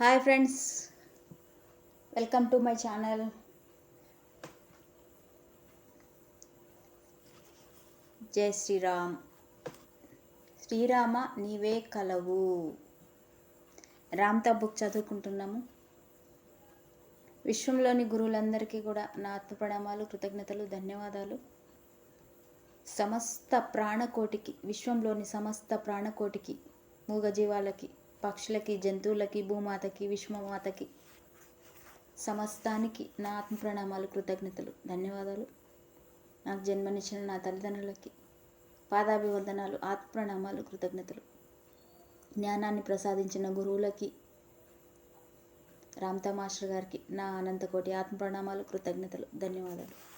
Hi friends welcome to my channel జై శ్రీరామ్ శ్రీరామ నీవే కలవు. రామ్తా బుక్ చదువుకుంటున్నాము. విశ్వంలోని గురువులందరికీ కూడా నా ఆత్మప్రణామాలు కృతజ్ఞతలు ధన్యవాదాలు. సమస్త ప్రాణకోటికి విశ్వంలోని సమస్త ప్రాణకోటికి మూగజీవాలకి పక్షులకి జంతువులకి భూమాతకి విశ్వమాతకి సమస్తానికి నా ఆత్మ ప్రణామాలు కృతజ్ఞతలు. ధన్యవాదాలు. నాకు జన్మనిచ్చిన నా తల్లిదండ్రులకి పాదాభివందనాలు ఆత్మ ప్రణామాలు కృతజ్ఞతలు. జ్ఞానాన్ని ప్రసాదించిన గురువులకి రామ్తా మాస్టర్ గారికి నా అనంతకోటి ఆత్మ ప్రణామాలు కృతజ్ఞతలు. ధన్యవాదాలు.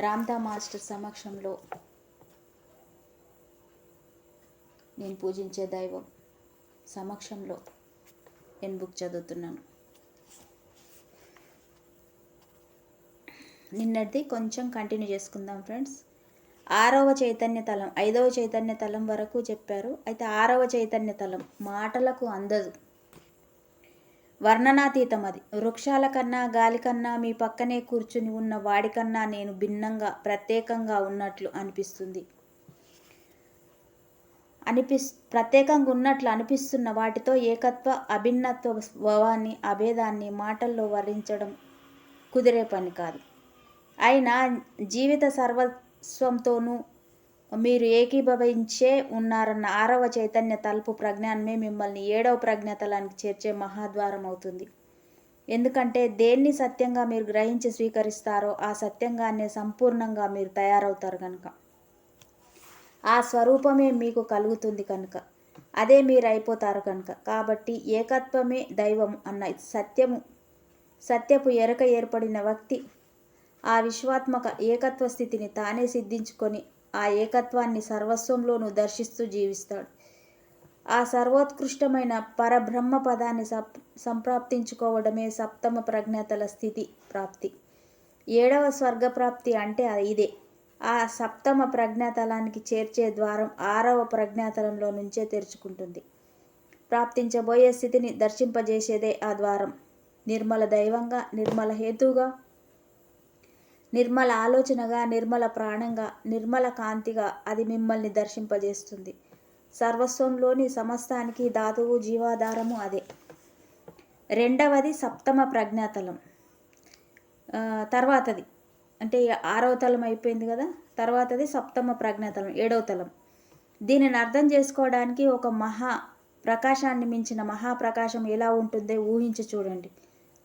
రామ్తా మాస్టర్ సమక్షంలో నేను పూజించే దైవం సమక్షంలో నేను బుక్ చదువుతున్నాను. నిన్నటిది కొంచెం కంటిన్యూ చేసుకుందాం ఫ్రెండ్స్. ఆరవ చైతన్య తలం ఐదవ చైతన్య తలం వరకు చెప్పారు. అయితే ఆరవ చైతన్య తలం మాటలకు అందదు. వర్ణనాతీతం అది. వృక్షాల కన్నా గాలి కన్నా మీ పక్కనే కూర్చుని ఉన్న వాడికన్నా నేను భిన్నంగా ప్రత్యేకంగా ఉన్నట్లు అనిపిస్తుంది. అనిపిస్ ప్రత్యేకంగా ఉన్నట్లు అనిపిస్తున్న వాటితో ఏకత్వ అభిన్నత్వ భావాన్ని అభేదాన్ని మాటల్లో వర్ణించడం కుదిరే పని కాదు. అయినా జీవిత సర్వస్వంతోనూ మీరు ఏకీభవించే ఉన్నారన్న ఆరవ చైతన్య తలుపు ప్రజ్ఞానమే మిమ్మల్ని ఏడవ ప్రజ్ఞాతలానికి చేర్చే మహాద్వారం అవుతుంది. ఎందుకంటే దేన్ని సత్యంగా మీరు గ్రహించి స్వీకరిస్తారో ఆ సత్యంగానే సంపూర్ణంగా మీరు తయారవుతారు కనుక ఆ స్వరూపమే మీకు కలుగుతుంది కనుక. అదే మీరు అయిపోతారు కనుక. కాబట్టి ఏకత్వమే దైవం అన్న సత్యము సత్యపు ఎరక ఏర్పడిన వ్యక్తి ఆ విశ్వాత్మక ఏకత్వ స్థితిని తానే సిద్ధించుకొని ఆ ఏకత్వాన్ని సర్వస్వంలోనూ దర్శిస్తూ జీవిస్తాడు. ఆ సర్వోత్కృష్టమైన పరబ్రహ్మ పదాన్ని సప్ సంప్రాప్తించుకోవడమే సప్తమ ప్రజ్ఞతల స్థితి ప్రాప్తి. ఏడవ స్వర్గప్రాప్తి అంటే ఇదే. ఆ సప్తమ ప్రజ్ఞాతలానికి చేర్చే ద్వారం ఆరవ ప్రజ్ఞాతలంలో నుంచే తెరుచుకుంటుంది. ప్రాప్తించబోయే స్థితిని దర్శింపజేసేదే ఆ ద్వారం. నిర్మల దైవంగా నిర్మల హేతుగా నిర్మల ఆలోచనగా నిర్మల ప్రాణంగా నిర్మల కాంతిగా అది మిమ్మల్ని దర్శింపజేస్తుంది. సర్వస్వంలోని సమస్తానికి ధాతువు జీవాధారము అదే. రెండవది సప్తమ ప్రజ్ఞాతలం. తర్వాతది. అంటే ఆరవ తలం అయిపోయింది కదా తర్వాతది సప్తమ ప్రజ్ఞాతలం ఏడవ తలం. దీనిని అర్థం చేసుకోవడానికి ఒక మహా ప్రకాశాన్ని మించిన మహాప్రకాశం ఎలా ఉంటుందో ఊహించి చూడండి.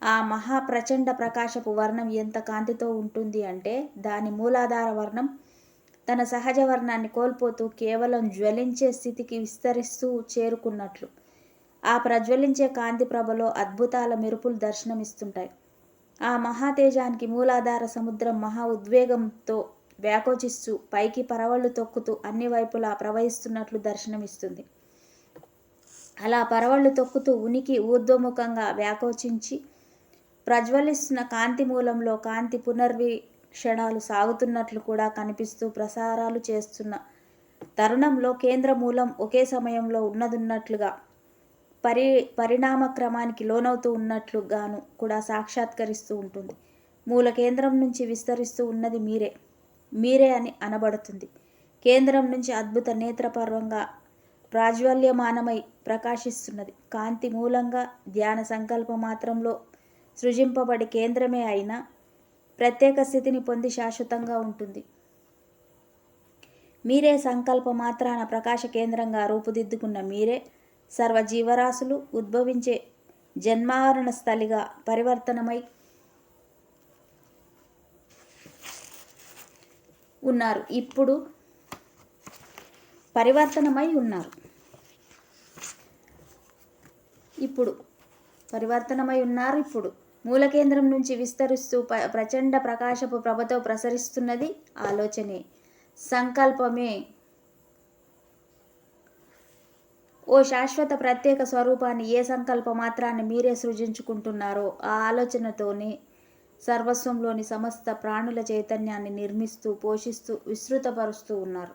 ఆ మహా ప్రచండ ప్రకాశపు వర్ణం ఎంత కాంతితో ఉంటుంది అంటే దాని మూలాధార వర్ణం తన సహజ వర్ణాన్ని కోల్పోతూ కేవలం జ్వలించే స్థితికి విస్తరిస్తూ చేరుకున్నట్లు. ఆ ప్రజ్వలించే కాంతి ప్రభలో అద్భుతాల మెరుపులు దర్శనమిస్తుంటాయి. ఆ మహాతేజానికి మూలాధార సముద్రం మహా ఉద్వేగంతో వ్యాకోచిస్తూ పైకి పరవళ్ళు తొక్కుతూ అన్ని వైపులా ప్రవహిస్తున్నట్లు దర్శనమిస్తుంది. అలా పరవళ్ళు తొక్కుతూ ఉనికి ఊర్ధ్వముఖంగా వ్యాకోచించి ప్రజ్వలిస్తున్న కాంతి మూలంలో కాంతి పునర్వీక్షణాలు సాగుతున్నట్లు కూడా కనిపిస్తూ ప్రసారాలు చేస్తున్న తరుణంలో కేంద్ర మూలం ఒకే సమయంలో ఉన్నదున్నట్లుగా పరి పరిణామ క్రమానికి లోనవుతూ ఉన్నట్లుగాను కూడా సాక్షాత్కరిస్తూ ఉంటుంది. మూల కేంద్రం నుంచి విస్తరిస్తూ ఉన్నది మీరే. మీరే అని అనబడుతుంది. కేంద్రం నుంచి అద్భుత నేత్రపర్వంగా ప్రాజ్వల్యమానమై ప్రకాశిస్తున్నది. కాంతి మూలంగా ధ్యాన సంకల్ప మాత్రంలో సృజింపబడి కేంద్రమే అయినా ప్రత్యేక స్థితిని పొంది శాశ్వతంగా ఉంటుంది. మీరే సంకల్ప మాత్రాన ప్రకాశ కేంద్రంగా రూపుదిద్దుకున్న మీరే సర్వ జీవరాశులు ఉద్భవించే జన్మావరణ స్థలిగా పరివర్తనమై ఉన్నారు. ఇప్పుడు పరివర్తనమై ఉన్నారు. ఇప్పుడు పరివర్తనమై ఉన్నారు. ఇప్పుడు మూల కేంద్రం నుంచి విస్తరిస్తూ ప ప్రచండ ప్రకాశపు ప్రభతో ప్రసరిస్తున్నది ఆలోచనే. సంకల్పమే ఓ శాశ్వత ప్రత్యేక స్వరూపాన్ని ఏ సంకల్ప మాత్రాన్ని మీరే సృజించుకుంటున్నారో ఆ ఆలోచనతోనే సర్వస్వంలోని సమస్త ప్రాణుల చైతన్యాన్ని నిర్మిస్తూ పోషిస్తూ విస్తృతపరుస్తూ ఉన్నారు.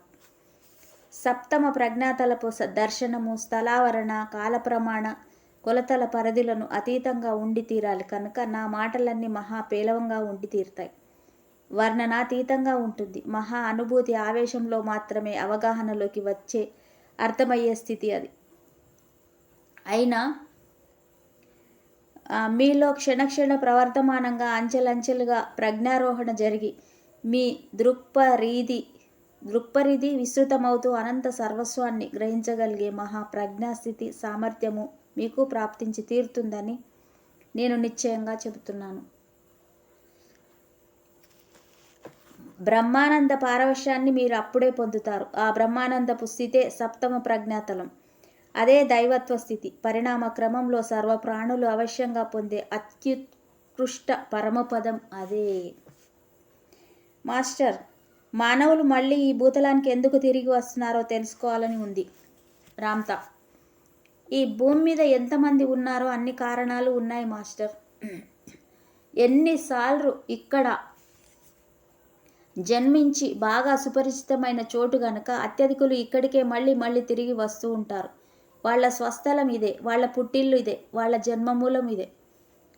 సప్తమ ప్రజ్ఞాతలపు దర్శనము స్థలావరణ కాలప్రమాణ కొలతల పరిధులను అతీతంగా ఉండి తీరాలి. కనుక నా మాటలన్నీ మహా పేలవంగా ఉండి తీరుతాయి. వర్ణనాతీతంగా ఉంటుంది. మహా అనుభూతి ఆవేశంలో మాత్రమే అవగాహనలోకి వచ్చే అర్థమయ్యే స్థితి అది. అయినా మీలో క్షణక్షణ ప్రవర్తమానంగా అంచెలంచెలుగా ప్రజ్ఞారోహణ జరిగి మీ దృక్పరీది దృక్పరిధి విస్తృతమవుతూ అనంత సర్వస్వాన్ని గ్రహించగలిగే మహాప్రజ్ఞాస్థితి సామర్థ్యము మీకు ప్రాప్తించి తీరుతుందని నేను నిశ్చయంగా చెబుతున్నాను. బ్రహ్మానంద పారవశ్యాన్ని మీరు అప్పుడే పొందుతారు. ఆ బ్రహ్మానందపు స్థితే సప్తమ ప్రజ్ఞాతలం. అదే దైవత్వ స్థితి. పరిణామ క్రమంలో సర్వ ప్రాణులు అవశ్యంగా పొందే అత్యుత్కృష్ట పరమపదం అదే. మాస్టర్ మానవులు మళ్ళీ ఈ భూతలానికి ఎందుకు తిరిగి వస్తున్నారో తెలుసుకోవాలని ఉంది. రామ్తా ఈ భూమి మీద ఎంతమంది ఉన్నారో అన్ని కారణాలు ఉన్నాయి మాస్టర్. ఎన్నిసార్లు ఇక్కడ జన్మించి బాగా సుపరిచితమైన చోటు గనక అత్యధికులు ఇక్కడికే మళ్ళీ మళ్ళీ తిరిగి వస్తూ ఉంటారు. వాళ్ళ స్వస్థలం ఇదే వాళ్ళ పుట్టిల్లు ఇదే వాళ్ళ జన్మమూలం ఇదే.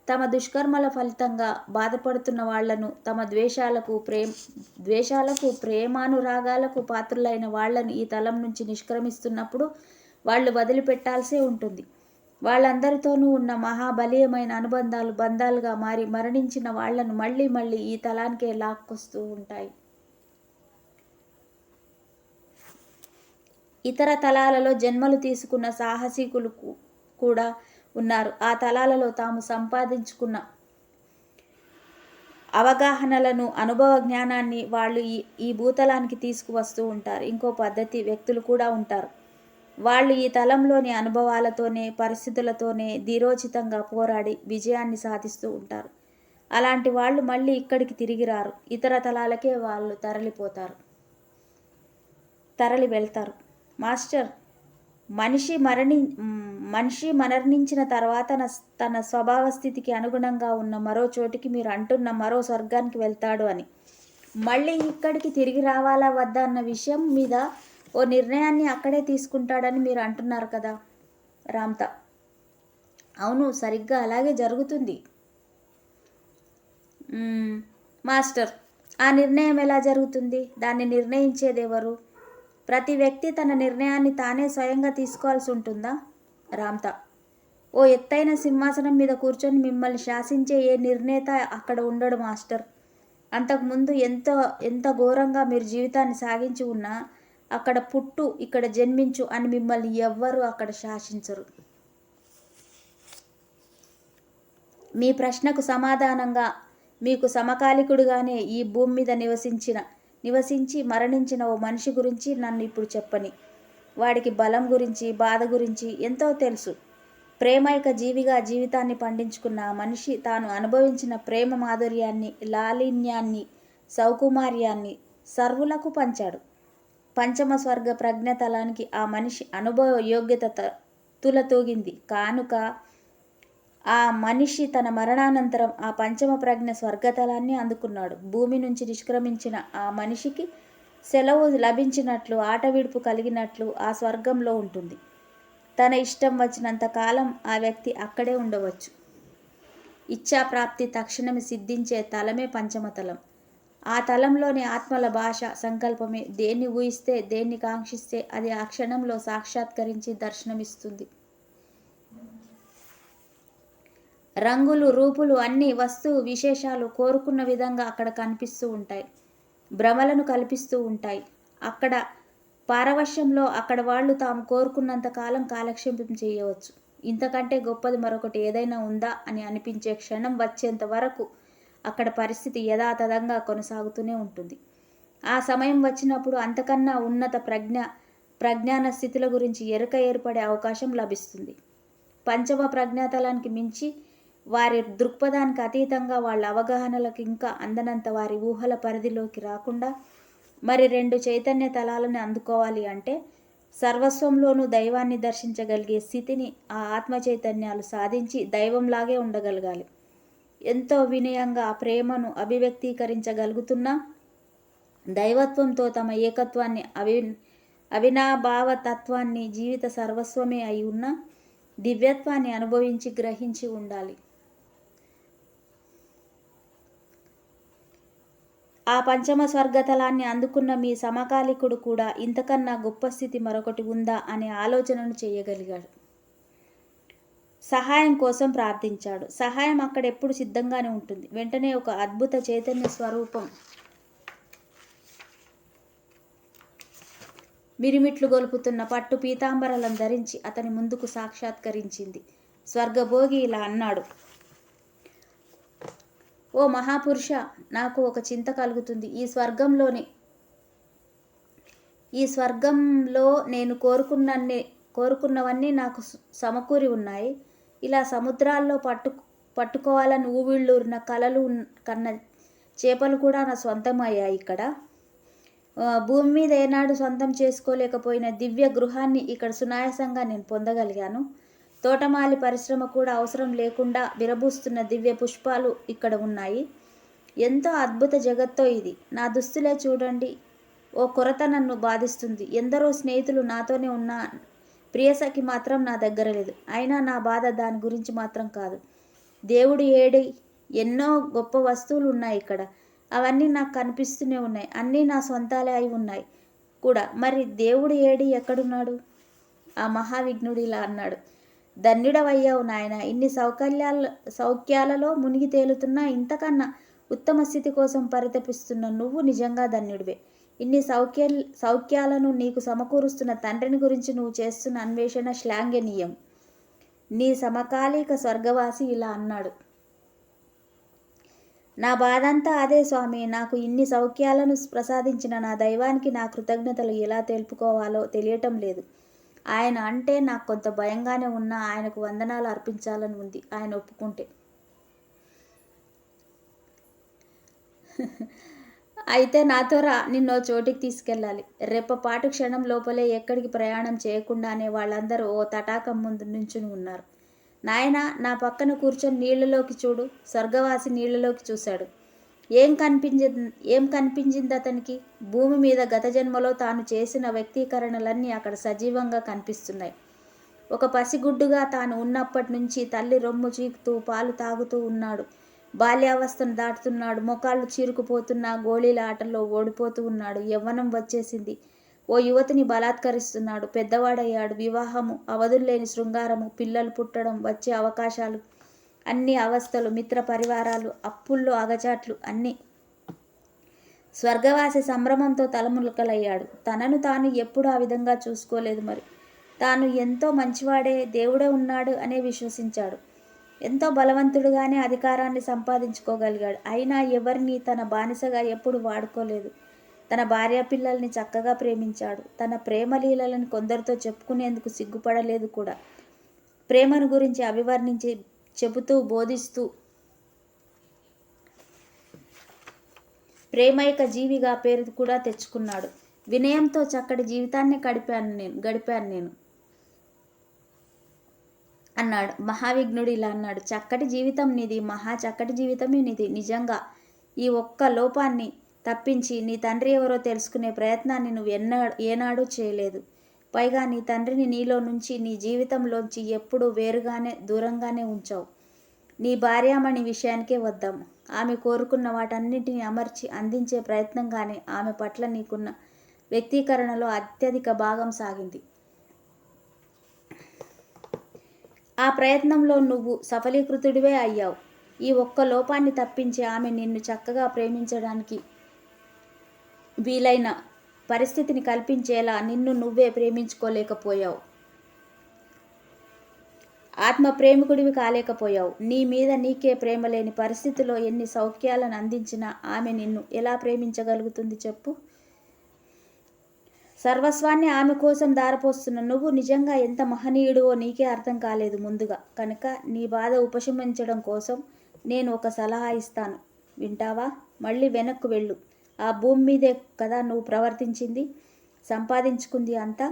తమ దుష్కర్మల ఫలితంగా బాధపడుతున్న వాళ్ళను తమ ద్వేషాలకు ప్రేమ ద్వేషాలకు ప్రేమానురాగాలకు పాత్రులైన వాళ్ళను ఈ తలం నుంచి నిష్క్రమిస్తున్నప్పుడు వాళ్ళు వదిలిపెట్టాల్సే ఉంటుంది. వాళ్ళందరితోనూ ఉన్న మహాబలీయమైన అనుబంధాలు బంధాలుగా మారి మరణించిన వాళ్ళను మళ్ళీ మళ్ళీ ఈ తలానికే లాక్కొస్తూ ఉంటాయి. ఇతర తలాలలో జన్మలు తీసుకున్న సాహసికులు కూడా ఉన్నారు. ఆ తలాలలో తాము సంపాదించుకున్న అవగాహనలను అనుభవ జ్ఞానాన్ని వాళ్ళు ఈ ఈ భూతలానికి తీసుకువస్తూ ఉంటారు. ఇంకో పద్ధతి వ్యక్తులు కూడా ఉంటారు. వాళ్ళు ఈ తలంలోని అనుభవాలతోనే పరిస్థితులతోనే ధీరోచితంగా పోరాడి విజయాన్ని సాధిస్తూ ఉంటారు. అలాంటి వాళ్ళు మళ్ళీ ఇక్కడికి తిరిగి రారు. ఇతర తలాలకే వాళ్ళు తరలిపోతారు. తరలి వెళ్తారు. మాస్టర్ మనిషి మరణి మనిషి మరణించిన తర్వాత తన తన స్వభావ స్థితికి అనుగుణంగా ఉన్న మరో చోటికి మీరు అంటున్న మరో స్వర్గానికి వెళ్తాడు అని. మళ్ళీ ఇక్కడికి తిరిగి రావాలా వద్దా అన్న విషయం మీద ఓ నిర్ణయాన్ని అక్కడే తీసుకుంటాడని మీరు అంటున్నారు కదా రామ్తా. అవును సరిగ్గా అలాగే జరుగుతుంది. మాస్టర్ ఆ నిర్ణయం ఎలా జరుగుతుంది? దాన్ని నిర్ణయించేదెవరు ఎవరు? ప్రతి వ్యక్తి తన నిర్ణయాన్ని తానే స్వయంగా తీసుకోవాల్సి ఉంటుందా? రామ్తా. ఓ ఎత్తైన సింహాసనం మీద కూర్చొని మిమ్మల్ని శాసించే ఏ నిర్ణేత అక్కడ ఉండడు మాస్టర్. అంతకుముందు ఎంత ఎంత ఘోరంగా మీరు జీవితాన్ని సాగించి ఉన్నా అక్కడ పుట్టు ఇక్కడ జన్మించు అని మిమ్మల్ని ఎవ్వరూ అక్కడ శాసించరు. మీ ప్రశ్నకు సమాధానంగా మీకు సమకాలికుడుగానే ఈ భూమి మీద నివసించిన నివసించి మరణించిన ఓ మనిషి గురించి నన్ను ఇప్పుడు చెప్పని. వాడికి బలం గురించి బాధ గురించి ఎంతో తెలుసు. ప్రేమైక జీవిగా జీవితాన్ని పండించుకున్న ఆ మనిషి తాను అనుభవించిన ప్రేమ మాధుర్యాన్ని లాలిన్యాన్ని సౌకుమార్యాన్ని సర్వులకు పంచాడు. పంచమ స్వర్గ ప్రజ్ఞతలానికి ఆ మనిషి అనుభవ యోగ్యత త- తులతూగింది కానుక ఆ మనిషి తన మరణానంతరం ఆ పంచమ ప్రజ్ఞ స్వర్గతలాన్ని అందుకున్నాడు. భూమి నుంచి నిష్క్రమించిన ఆ మనిషికి సెలవు లభించినట్లు ఆటవిడుపు కలిగినట్లు ఆ స్వర్గంలో ఉంటుంది. తన ఇష్టం వచ్చినంత కాలం ఆ వ్యక్తి అక్కడే ఉండవచ్చు. ఇచ్ఛాప్రాప్తి తక్షణమే సిద్ధించే తలమే పంచమతలం. ఆ తలంలోని ఆత్మల భాష సంకల్పమే దేన్ని ఊహిస్తే దేన్ని కాంక్షిస్తే అది ఆ క్షణంలో సాక్షాత్కరించి దర్శనమిస్తుంది. రంగులు రూపులు అన్ని వస్తువు విశేషాలు కోరుకున్న విధంగా అక్కడ కనిపిస్తూ ఉంటాయి. భ్రమలను కల్పిస్తూ ఉంటాయి. అక్కడ పారవశ్యంలో అక్కడ వాళ్ళు తాము కోరుకున్నంత కాలం కాలక్షేపం చేయవచ్చు. ఇంతకంటే గొప్పది మరొకటి ఏదైనా ఉందా అని అనిపించే క్షణం వచ్చేంత వరకు అక్కడ పరిస్థితి యథాతథంగా కొనసాగుతూనే ఉంటుంది. ఆ సమయం వచ్చినప్పుడు అంతకన్నా ఉన్నత ప్రజ్ఞ ప్రజ్ఞాన స్థితుల గురించి ఎరుక ఏర్పడే అవకాశం లభిస్తుంది. పంచమ ప్రజ్ఞాతలానికి మించి వారి దృక్పథానికి అతీతంగా వాళ్ళ అవగాహనలకు ఇంకా అందనంత వారి ఊహల పరిధిలోకి రాకుండా మరి రెండు చైతన్య తలాలను అందుకోవాలి అంటే సర్వస్వంలోనూ దైవాన్ని దర్శించగలిగే స్థితిని ఆ ఆత్మ చైతన్యాలు సాధించి దైవంలాగే ఉండగలగాలి. ఎంతో వినయంగా ఆ ప్రేమను అభివ్యక్తీకరించగలుగుతున్నా దైవత్వంతో తమ ఏకత్వాన్ని అవి అవినాభావ తత్వాన్ని జీవిత సర్వస్వమే అయి ఉన్న దివ్యత్వాన్ని అనుభవించి గ్రహించి ఉండాలి. ఆ పంచమ స్వర్గతలాన్ని అందుకున్న మీ సమకాలికుడు కూడా ఇంతకన్నా గొప్ప స్థితి మరొకటి ఉందా అనే ఆలోచనను చేయగలిగాడు. సహాయం కోసం ప్రార్థించాడు. సహాయం అక్కడ ఎప్పుడు సిద్ధంగానే ఉంటుంది. వెంటనే ఒక అద్భుత చైతన్య స్వరూపం మిరిమిట్లు గొలుపుతున్న పట్టు పీతాంబరాలను ధరించి అతని ముందుకు సాక్షాత్కరించింది. స్వర్గభోగి ఇలా అన్నాడు. ఓ మహాపురుష నాకు ఒక చింత కలుగుతుంది. ఈ స్వర్గంలోని ఈ స్వర్గంలో నేను కోరుకున్నన్ని కోరుకున్నవన్నీ నాకు సమకూరి ఉన్నాయి. ఇలా సముద్రాల్లో పట్టు పట్టుకోవాలని ఊవిళ్ళూరిన కలలు ఉన్- కన్న చేపలు కూడా నా సొంతమయ్యాయి ఇక్కడ. భూమి మీద ఏనాడు సొంతం చేసుకోలేకపోయిన దివ్య గృహాన్ని ఇక్కడ సునాయాసంగా నేను పొందగలిగాను. తోటమాలి పరిశ్రమ కూడా అవసరం లేకుండా విరబూస్తున్న దివ్య పుష్పాలు ఇక్కడ ఉన్నాయి. ఎంతో అద్భుత జగత్తో ఇది. నా దుస్తులే చూడండి. ఓ కొరత నన్ను బాధిస్తుంది. ఎందరో స్నేహితులు నాతోనే ఉన్న ప్రియసఖి మాత్రం నా దగ్గర లేదు. అయినా నా బాధ దాని గురించి మాత్రం కాదు. దేవుడు ఏడి ఎన్నో గొప్ప వస్తువులు ఉన్నాయి ఇక్కడ. అవన్నీ నాకు కనిపిస్తూనే ఉన్నాయి. అన్నీ నా సొంతాలే అయి ఉన్నాయి కూడా. మరి దేవుడు ఏడి ఎక్కడున్నాడు? ఆ మహావిఘ్నుడు ఇలా అన్నాడు. ధన్యుడవయ్యావు నాయన. ఇన్ని సౌకర్యాల సౌఖ్యాలలో మునిగి తేలుతున్న ఇంతకన్నా ఉత్తమ స్థితి కోసం పరితపిస్తున్న నువ్వు నిజంగా ధన్యుడివే. ఇన్ని సౌఖ్య సౌఖ్యాలను నీకు సమకూరుస్తున్న తండ్రిని గురించి నువ్వు చేస్తున్న అన్వేషణ శ్లాఘనీయం. నీ సమకాలీక స్వర్గవాసి ఇలా అన్నాడు. నా బాధంతా అదే స్వామి. నాకు ఇన్ని సౌఖ్యాలను ప్రసాదించిన నా దైవానికి నా కృతజ్ఞతలు ఎలా తెలుపుకోవాలో తెలియటం లేదు. ఆయన అంటే నాకు కొంత భయంగానే ఉన్నా ఆయనకు వందనాలు అర్పించాలని ఉంది ఆయన ఒప్పుకుంటే. అయితే నాతో రా నిన్నో చోటికి తీసుకెళ్ళాలి. రేపపాటు క్షణం లోపలే ఎక్కడికి ప్రయాణం చేయకుండానే వాళ్ళందరూ ఓ తటాకం ముందు నుంచుని ఉన్నారు. నాయన నా పక్కన కూర్చొని నీళ్ళలోకి చూడు స్వర్గవాసి నీళ్ళలోకి చూశాడు. ఏం కనిపించి ఏం కనిపించింది అతనికి? భూమి మీద గత జన్మలో తాను చేసిన వ్యక్తీకరణలన్నీ అక్కడ సజీవంగా కనిపిస్తున్నాయి. ఒక పసిగుడ్డుగా తాను ఉన్నప్పటి నుంచి తల్లి రొమ్ము చీకుతూ పాలు తాగుతూ ఉన్నాడు. బాల్యావస్థను దాటుతున్నాడు. మొకాళ్ళు చీరుకుపోతున్న గోళీల ఆటల్లో ఓడిపోతూ ఉన్నాడు. యవ్వనం వచ్చేసింది. ఓ యువతిని బలాత్కరిస్తున్నాడు. పెద్దవాడయ్యాడు. వివాహము అవధుల్లేని శృంగారము పిల్లలు పుట్టడం వచ్చే అవకాశాలు అన్ని అవస్థలు మిత్ర పరివారాలు అప్పుల్లో అగచాట్లు అన్నీ. స్వర్గవాసి సంభ్రమంతో తలములకలయ్యాడు. తనను తాను ఎప్పుడు ఆ విధంగా చూసుకోలేదు మరి. తాను ఎంతో మంచివాడే దేవుడే ఉన్నాడు అనే విశ్వసించాడు. ఎంతో బలవంతుడుగానే అధికారాన్ని సంపాదించుకోగలిగాడు. అయినా ఎవరిని తన బానిసగా ఎప్పుడు వాడుకోలేదు. తన భార్య పిల్లల్ని చక్కగా ప్రేమించాడు. తన ప్రేమ లీలలను కొందరితో చెప్పుకునేందుకు సిగ్గుపడలేదు కూడా. ప్రేమను గురించి అభివర్ణించి చెబుతూ బోధిస్తూ ప్రేమైక జీవిగా పేరు కూడా తెచ్చుకున్నాడు. వినయంతో చక్కటి జీవితాన్ని గడిపాను నేను గడిపాను నేను అన్నాడు. మహావిఘ్నుడు ఇలా అన్నాడు. చక్కటి జీవితం నీది మహా చక్కటి జీవితమే నీది. నిజంగా ఈ ఒక్క లోపాన్ని తప్పించి నీ తండ్రి ఎవరో తెలుసుకునే ప్రయత్నాన్ని నువ్వు ఎన్నా ఏనాడూ చేయలేదు. పైగా నీ తండ్రిని నీలో నుంచి నీ జీవితంలోంచి ఎప్పుడూ వేరుగానే దూరంగానే ఉంచావు. నీ భార్యామణి విషయానికే వద్దాం. ఆమె కోరుకున్న వాటన్నిటిని అమర్చి అందించే ప్రయత్నంగానే ఆమె పట్ల నీకున్న వ్యక్తీకరణలో అత్యధిక భాగం సాగింది. ఆ ప్రయత్నంలో నువ్వు సఫలీకృతుడివే అయ్యావు. ఈ ఒక్క లోపాన్ని తప్పించి ఆమె నిన్ను చక్కగా ప్రేమించడానికి వీలైన పరిస్థితిని కల్పించేలా నిన్ను నువ్వే ప్రేమించుకోలేకపోయావు. ఆత్మ ప్రేమికుడివి కాలేకపోయావు. నీ మీద నీకే ప్రేమ లేని పరిస్థితిలో ఎన్ని సౌఖ్యాలను అందించినా ఆమె నిన్ను ఎలా ప్రేమించగలుగుతుంది చెప్పు? సర్వస్వాన్ని ఆమె కోసం దారపోస్తున్న నువ్వు నిజంగా ఎంత మహనీయుడువో నీకే అర్థం కాలేదు ముందుగా. కనుక నీ బాధ ఉపశమించడం కోసం నేను ఒక సలహా ఇస్తాను. వింటావా? మళ్ళీ వెనక్కు వెళ్ళు. ఆ భూమి మీదే కదా నువ్వు ప్రవర్తించింది? సంపాదించుకుంది అంతా?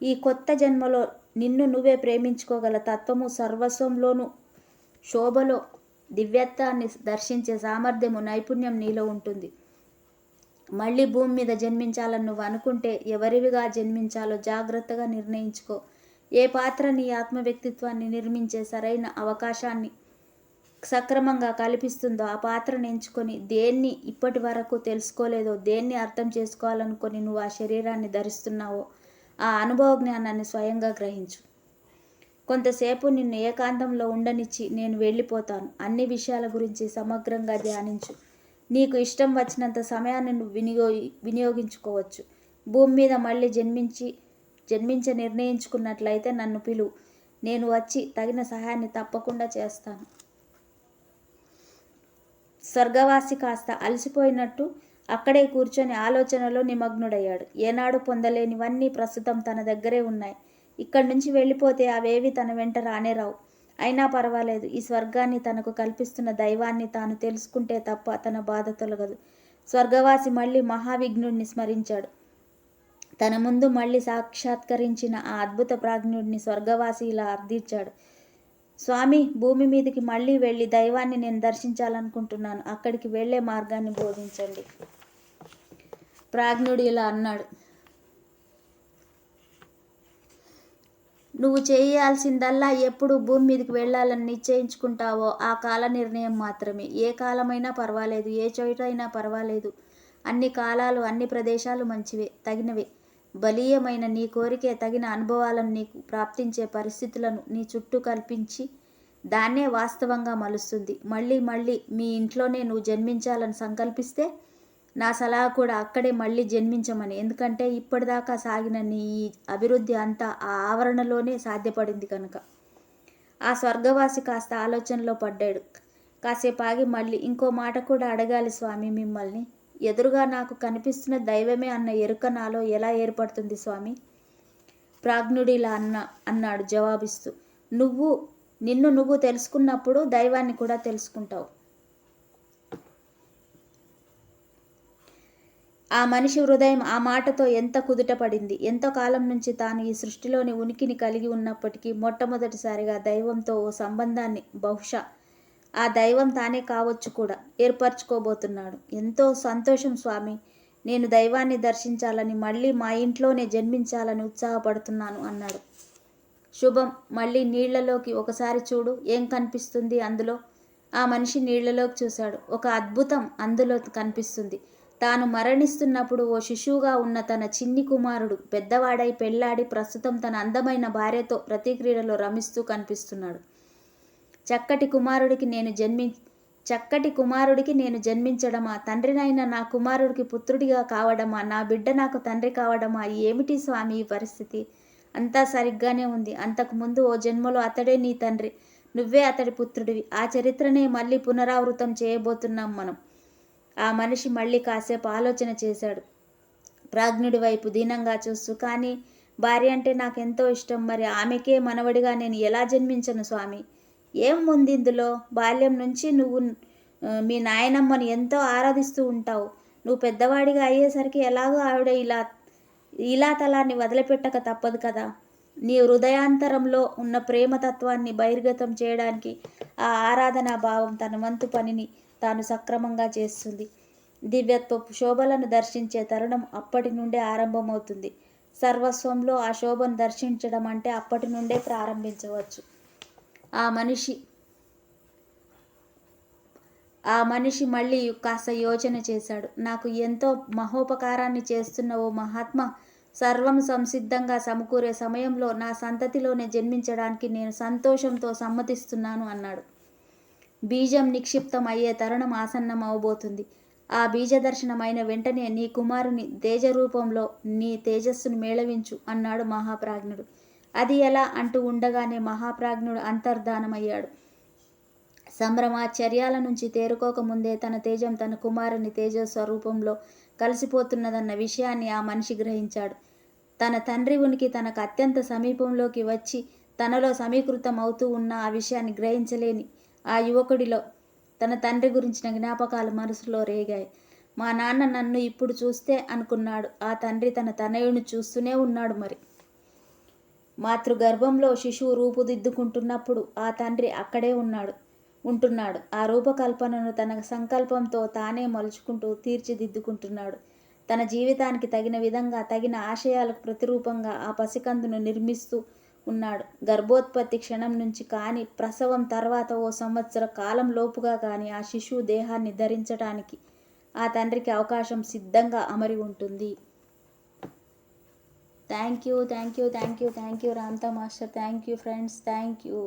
ఈ కొత్త జన్మలో నిన్ను నువ్వే ప్రేమించుకోగల తత్వము సర్వస్వంలోనూ శోభలో దివ్యత్వాన్ని దర్శించే సామర్థ్యము నైపుణ్యం నీలో ఉంటుంది. మళ్ళీ భూమి మీద జన్మించాలని నువ్వు అనుకుంటే ఎవరివిగా జన్మించాలో జాగ్రత్తగా నిర్ణయించుకో. ఏ పాత్ర నీ ఆత్మ వ్యక్తిత్వాన్ని నిర్మించే సరైన అవకాశాన్ని సక్రమంగా కల్పిస్తుందో ఆ పాత్రను ఎంచుకొని దేన్ని ఇప్పటి వరకు తెలుసుకోలేదో దేన్ని అర్థం చేసుకోవాలనుకొని నువ్వు ఆ శరీరాన్ని ధరిస్తున్నావో ఆ అనుభవ జ్ఞానాన్ని స్వయంగా గ్రహించు. కొంతసేపు నిన్ను ఏకాంతంలో ఉండనిచ్చి నేను వెళ్ళిపోతాను. అన్ని విషయాల గురించి సమగ్రంగా ధ్యానించు. నీకు ఇష్టం వచ్చినంత సమయాన్ని నువ్వు వినియో వినియోగించుకోవచ్చు. భూమి మీద మళ్ళీ జన్మించి జన్మించ నిర్ణయించుకున్నట్లయితే నన్ను పిలువు. నేను వచ్చి తగిన సహాయాన్ని తప్పకుండా చేస్తాను. స్వర్గవాసి కాస్త అలసిపోయినట్టు అక్కడే కూర్చొని ఆలోచనలో నిమగ్నుడయ్యాడు. ఏనాడు పొందలేనివన్నీ ప్రస్తుతం తన దగ్గరే ఉన్నాయి. ఇక్కడి నుంచి వెళ్ళిపోతే అవేవి తన వెంట రానేరావు అయినా పర్వాలేదు. ఈ స్వర్గాన్ని తనకు కల్పిస్తున్న దైవాన్ని తాను తెలుసుకుంటే తప్ప తన బాధ తొలగదు. స్వర్గవాసి మళ్ళీ మహావిఘ్నుడిని స్మరించాడు. తన ముందు మళ్ళీ సాక్షాత్కరించిన ఆ అద్భుత ప్రాజ్ఞుడిని స్వర్గవాసి ఇలా అర్థించాడు. స్వామి భూమి మీదకి మళ్ళీ వెళ్ళి దైవాన్ని నేను దర్శించాలనుకుంటున్నాను. అక్కడికి వెళ్ళే మార్గాన్ని బోధించండి. ప్రాజ్ఞుడు ఇలా అన్నాడు. నువ్వు చేయాల్సిందల్లా ఎప్పుడు భూమి మీదకి వెళ్ళాలని నిశ్చయించుకుంటావో ఆ కాల నిర్ణయం మాత్రమే. ఏ కాలమైనా పర్వాలేదు ఏ చోటైనా పర్వాలేదు. అన్ని కాలాలు అన్ని ప్రదేశాలు మంచివే తగినవే. బలీయమైన నీ కోరికే తగిన అనుభవాలను నీకు ప్రాప్తించే పరిస్థితులను నీ చుట్టూ కల్పించి దాన్నే వాస్తవంగా మలుస్తుంది. మళ్ళీ మళ్ళీ మీ ఇంట్లోనే నువ్వు జన్మించాలని సంకల్పిస్తే నా సలహా కూడా అక్కడే మళ్ళీ జన్మించమని. ఎందుకంటే ఇప్పటిదాకా సాగిన నీ ఈ అభివృద్ధి అంతా ఆ ఆవరణలోనే సాధ్యపడింది కనుక. ఆ స్వర్గవాసి కాస్త ఆలోచనలో పడ్డాడు. కాసేపు ఆగి మళ్ళీ ఇంకో మాట కూడా అడగాలి స్వామి మిమ్మల్ని. ఎదురుగా నాకు కనిపిస్తున్న దైవమే అన్న ఎరుక నాలో ఎలా ఏర్పడుతుంది స్వామి? ప్రాజ్ఞుడిలా అన్న అన్నాడు జవాబిస్తూ. నువ్వు నిన్ను నువ్వు తెలుసుకున్నప్పుడు దైవాన్ని కూడా తెలుసుకుంటావు. ఆ మనిషి హృదయం ఆ మాటతో ఎంత కుదుటపడింది ఎంతో కాలం నుంచి తాను ఈ సృష్టిలోని ఉనికిని కలిగి ఉన్నప్పటికీ మొట్టమొదటిసారిగా దైవంతో ఓ సంబంధాన్ని బహుశా ఆ దైవం తానే కావచ్చు కూడా. ఏర్పరచుకోబోతున్నాడు. ఎంతో సంతోషం స్వామి. నేను దైవాన్ని దర్శించాలని మళ్ళీ మా ఇంట్లోనే జన్మించాలని ఉత్సాహపడుతున్నాను అన్నాడు. శుభం మళ్ళీ నీళ్ళలోకి ఒకసారి చూడు ఏం కనిపిస్తుంది అందులో? ఆ మనిషి నీళ్ళలోకి చూశాడు. ఒక అద్భుతం అందులో కనిపిస్తుంది. తాను మరణిస్తున్నప్పుడు ఓ శిశువుగా ఉన్న తన చిన్ని కుమారుడు పెద్దవాడై పెళ్ళాడి ప్రస్తుతం తన అందమైన భార్యతో ప్రతిక్రియలో రమిస్తూ కనిపిస్తున్నాడు. చక్కటి కుమారుడికి నేను జన్మి చక్కటి కుమారుడికి నేను జన్మించడమా? తండ్రినైన నా కుమారుడికి పుత్రుడిగా కావడమా? నా బిడ్డ నాకు తండ్రి కావడమా? ఏమిటి స్వామి ఈ పరిస్థితి? అంతా సరిగ్గానే ఉంది. అంతకుముందు ఓ జన్మలో అతడే నీ తండ్రి. నువ్వే అతడి పుత్రుడివి. ఆ చరిత్రనే మళ్ళీ పునరావృతం చేయబోతున్నాం మనం. ఆ మనిషి మళ్ళీ కాసేపు ఆలోచన చేశాడు. ప్రాజ్ఞుడి వైపు దీనంగా చూస్తూ కానీ భార్య అంటే నాకెంతో ఇష్టం. మరి ఆమెకే మనవడిగా నేను ఎలా జన్మించను స్వామి? ఏం ఉంది ఇందులో? బాల్యం నుంచి నువ్వు మీ నాయనమ్మని ఎంతో ఆరాధిస్తూ ఉంటావు. నువ్వు పెద్దవాడిగా అయ్యేసరికి ఎలాగో ఆవిడ ఇలా ఇలా తలాన్ని వదిలిపెట్టక తప్పదు కదా. నీ హృదయాంతరంలో ఉన్న ప్రేమతత్వాన్ని బహిర్గతం చేయడానికి ఆ ఆరాధనా భావం తన వంతు పనిని తాను సక్రమంగా చేస్తుంది. దివ్యత్వ శోభలను దర్శించే తరుణం అప్పటి నుండే ఆరంభమవుతుంది. సర్వస్వంలో ఆ శోభను దర్శించడం అంటే అప్పటి నుండే ప్రారంభించవచ్చు. ఆ మనిషి ఆ మనిషి మళ్ళీ కాస్త యోచన చేశాడు. నాకు ఎంతో మహోపకారాన్ని చేస్తున్న ఓ మహాత్మ సర్వం సంసిద్ధంగా సమకూరే సమయంలో నా సంతతిలోనే జన్మించడానికి నేను సంతోషంతో సమ్మతిస్తున్నాను అన్నాడు. బీజం నిక్షిప్తం అయ్యే తరుణం ఆసన్నం అవబోతుంది ఆ బీజదర్శనమైన వెంటనే నీ కుమారుని తేజ రూపంలో నీ తేజస్సును మేళవించు అన్నాడు మహాప్రాజ్ఞుడు. అది ఎలా అంటూ ఉండగానే మహాప్రాజ్ఞుడు అంతర్ధానమయ్యాడు. సంభ్రమాచర్యాల నుంచి తేరుకోకముందే తన తేజం తన కుమారుని తేజ స్వరూపంలో కలిసిపోతున్నదన్న విషయాన్ని ఆ మనిషి గ్రహించాడు. తన తండ్రి ఉనికి తనకు అత్యంత సమీపంలోకి వచ్చి తనలో సమీకృతం అవుతూ ఉన్న ఆ విషయాన్ని గ్రహించలేని ఆ యువకుడిలో తన తండ్రి గురించిన జ్ఞాపకాలు మనసులో రేగాయి. మా నాన్న నన్ను ఇప్పుడు చూస్తే అనుకున్నాడు. ఆ తండ్రి తన తనయుని చూస్తూనే ఉన్నాడు మరి. మాతృగర్భంలో శిశువు రూపుదిద్దుకుంటున్నప్పుడు ఆ తండ్రి అక్కడే ఉన్నాడు ఉంటున్నాడు. ఆ రూపకల్పనను తన సంకల్పంతో తానే మలుచుకుంటూ తీర్చిదిద్దుకుంటున్నాడు. తన జీవితానికి తగిన విధంగా తగిన ఆశయాలకు ప్రతిరూపంగా ఆ పసికందును నిర్మిస్తూ ఉన్నాడు. గర్భోత్పత్తి క్షణం నుంచి కానీ ప్రసవం తర్వాత ఓ సంవత్సర కాలం లోపుగా కానీ ఆ శిశువు దేహాన్ని ధరించడానికి ఆ తండ్రికి అవకాశం సిద్ధంగా అమరి ఉంటుంది. Thank you thank you thank you thank you Ramta master thank you friends thank you